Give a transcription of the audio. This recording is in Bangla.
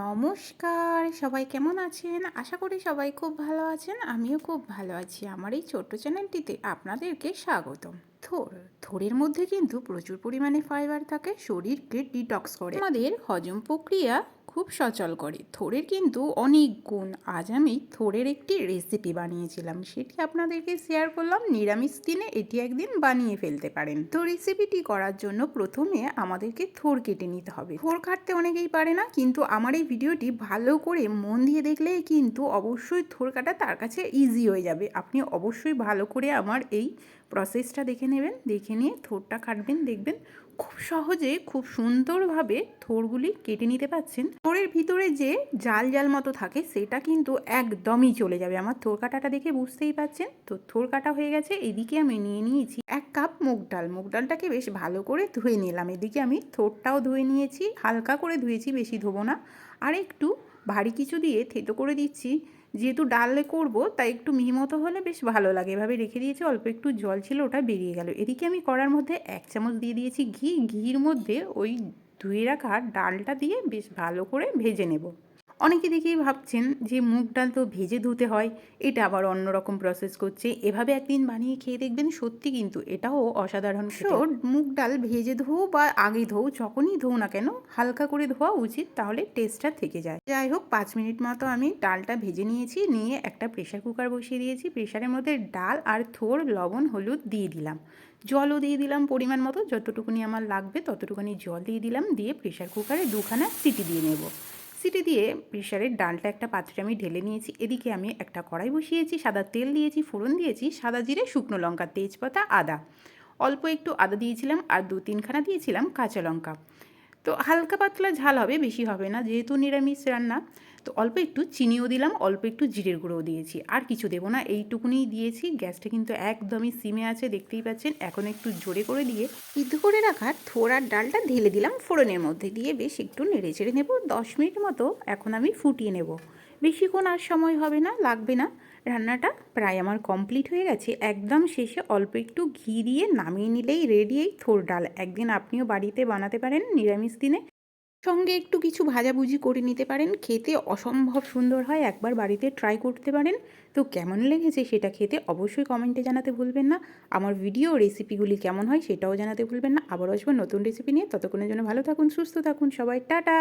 নমস্কার, সবাই কেমন আছেন? আশা করি সবাই খুব ভালো আছেন, আমিও খুব ভালো আছি। আমার এই ছোট্ট চ্যানেলটিতে আপনাদেরকে স্বাগতম। থোর, থোরের মধ্যে কিন্তু প্রচুর পরিমাণে ফাইবার থাকে, শরীরকে ডিটক্স করে। আমাদের হজম প্রক্রিয়া খুব সচল করে। থোরের কিন্তু অনেক গুণ। আজ আমি থোরের একটি রেসিপি বানিয়েছিলাম। সেটি আপনাদেরকে শেয়ার করলাম। নিরামিষ দিনে এটি একদিন বানিয়ে ফেলতে পারেন। তো রেসিপিটি করার জন্য প্রথমে আমাদেরকে থোর কেটে নিতে হবে। থোর কাটতে অনেকেই পারে না, কিন্তু আমার এই ভিডিওটি ভালো করে মন দিয়ে দেখলে কিন্তু অবশ্যই থোর কাটা তার কাছে ইজি হয়ে যাবে। আপনি অবশ্যই ভালো করে আমার এই প্রসেসটা দেখে নেবেন, দেখে নিয়ে থোরটা কাটবেন, দেখবেন খুব সহজে, খুব সুন্দরভাবে থোরগুলি কেটে নিতে পারছেন থোরের ভিতরে যে জাল জাল মতো থাকে, সেটা কিন্তু একদমই চলে যাবে। আমার থোর কাটাটা দেখে বুঝতেই পাচ্ছেন। তো থোর কাটা হয়ে গেছে, এদিকে আমি নিয়ে নিয়েছি এক কাপ মুগ ডাল। মুগ ডালটাকে বেশ ভালো করে ধুয়ে নিলাম। এদিকে আমি থোরটাও ধুয়ে নিয়েছি, হালকা করে ধুয়েছি, বেশি ধোবো না। আর একটু ভারী কিছু দিয়ে থেতো করে দিচ্ছি। যেহেতু ডালে করব, তাই একটু মিহিমতো হলে বেশ ভালো লাগে। এভাবে রেখে দিয়েছি, অল্প একটু জল ছিল, ওটা বেরিয়ে গেল। এদিকে আমি কড়ার মধ্যে এক চামচ দিয়ে দিয়েছি ঘি। ঘির মধ্যে ওই ধুয়ে রাখা ডালটা দিয়ে বেশ ভালো করে ভেজে নেব। অনেকে দেখেই ভাবছেন যে মুগ ডাল তো ভেজে ধুতে হয়, এটা আবার অন্যরকম প্রসেস করছে। এভাবে একদিন বানিয়ে খেয়ে দেখবেন সত্যি কিন্তু এটাও অসাধারণ মুগ ডাল ভেজে ধোও বা আগে ধোও যখনই ধোও না কেন, হালকা করে ধোয়া উচিত, তাহলে টেস্টটা থেকে যায়। যাই হোক, পাঁচ মিনিট মতো আমি ডালটা ভেজে নিয়েছি, নিয়ে একটা প্রেশার কুকার বসিয়ে দিয়েছি। প্রেশারের মধ্যে ডাল আর থোর, লবণ, হলুদ দিয়ে দিলাম। জলও দিয়ে দিলাম পরিমাণ মতো, যতটুকুনি আমার লাগবে ততটুকুনি জল দিয়ে দিলাম, দিয়ে প্রেশার কুকারে দুখানা সিটি দিয়ে নেব। সিটি দিয়ে প্রেশারের ডালটা একটা পাত্রে আমি ঢেলে নিয়েছি। এদিকে আমি একটা কড়াই বসিয়েছি, সাদা তেল দিয়েছি, ফোড়ন দিয়েছি, সাদা জিরে, শুকনো লঙ্কা, তেজপাতা, আদা। অল্প একটু আদা দিয়েছিলাম আর দু তিনখানা দিয়েছিলাম কাঁচা লঙ্কা। তো হালকা পাতলা ঝাল হবে, বেশি হবে না, যেহেতু নিরামিষ রান্না। তো অল্প একটু চিনিও দিলাম, অল্প একটু জিরের গুঁড়োও দিয়েছি। আর কিছু দেবো না, এইটুকুনি দিয়েছি। গ্যাসটা কিন্তু একদমই সিমে আছে, দেখতেই পাচ্ছেন। এখন একটু জোরে করে দিয়ে সিদ্ধ করে রাখার থোড়ার ডালটা ঢেলে দিলাম ফোড়নের মধ্যে দিয়ে। বেশ একটু নেড়ে চেড়ে নেব। দশ মিনিট মতো এখন আমি ফুটিয়ে নেব। বেশিক্ষণ আর সময় হবে না, লাগবে না। রান্নাটা প্রায় আমার কমপ্লিট হয়ে গেছে। একদম শেষে অল্প একটু ঘি দিয়ে নামিয়ে নিলেই রেডি এই থোর ডাল। একদিন আপনিও বাড়িতে বানাতে পারেন নিরামিষ দিনে। সঙ্গে একটু কিছু ভাজাভুজি করে নিতে পারেন। খেতে অসম্ভব সুন্দর হয়, একবার বাড়িতে ট্রাই করতে পারেন। তো কেমন লেগেছে সেটা খেতে অবশ্যই কমেন্টে জানাতে ভুলবেন না। আমার ভিডিও রেসিপিগুলি কেমন হয় সেটাও জানাতে ভুলবেন না। আবার আসব নতুন রেসিপি নিয়ে। ততক্ষণের জন্য ভালো থাকুন, সুস্থ থাকুন সবাই। টাটা!